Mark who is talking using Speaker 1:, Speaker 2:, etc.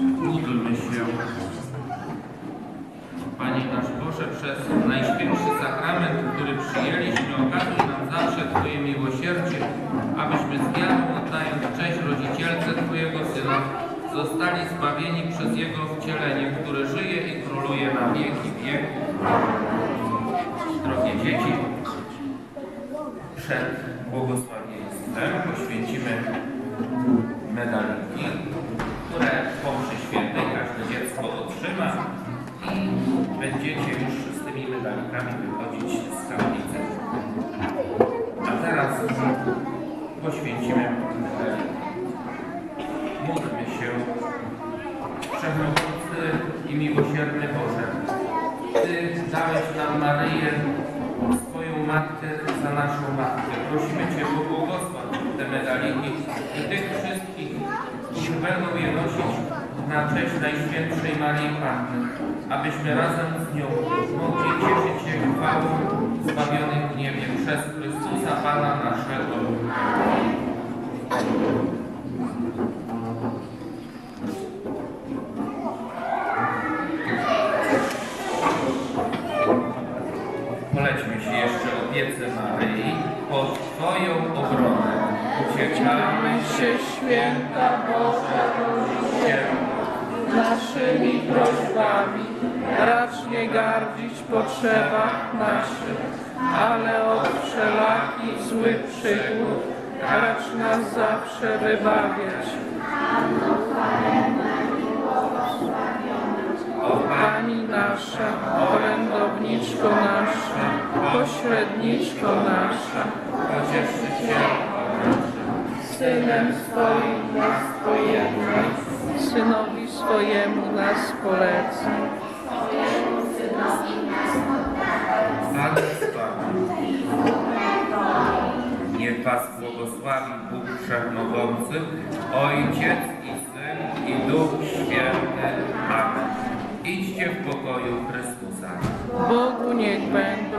Speaker 1: módlmy się. Panie nasz Boże, przez Najświętszy Sakrament, który przyjęliśmy, okazuj nam zawsze Twoje miłosierdzie, abyśmy z wiarą oddając cześć rodzicielce Twojego Syna, zostali zbawieni przez Jego wcielenie, które żyje i króluje na wieki wieków. Drogie dzieci, przed błogosławieństwem poświęcimy medaliki otrzyma i będziecie już z tymi medalikami wychodzić z kaplicy. A teraz poświęcimy medaliki. Módlmy się, Wszechmogący i miłosierny Boże, Ty dałeś nam Maryję, swoją Matkę za naszą Matkę. Prosimy Cię, pobłogosław te medaliki i tych wszystkich, którzy będą je nosić na cześć Najświętszej Maryi Panny, abyśmy razem z nią mogli cieszyć się chwałą zbawionych w niebie przez Chrystusa Pana naszego. Polećmy się jeszcze opiece Maryi pod Twoją obronę. Uciekamy
Speaker 2: się święta Boża Rodzicielu, naszymi prośbami, racz nie gardzić potrzebach naszych, ale od wszelakich złych przygód. Racz nas zawsze wybawiać.
Speaker 1: o Pani
Speaker 2: nasza, orędowniczko nasza, pośredniczko nasza,
Speaker 1: pocieszyciel
Speaker 2: Synem swoim nas pojednaj, Synowi swojemu nas
Speaker 1: polec. Niech Was błogosławi Bóg Wszechmogący, Ojciec i Syn i Duch Święty. Amen. Idźcie w pokoju Chrystusa. Bogu niech będzie.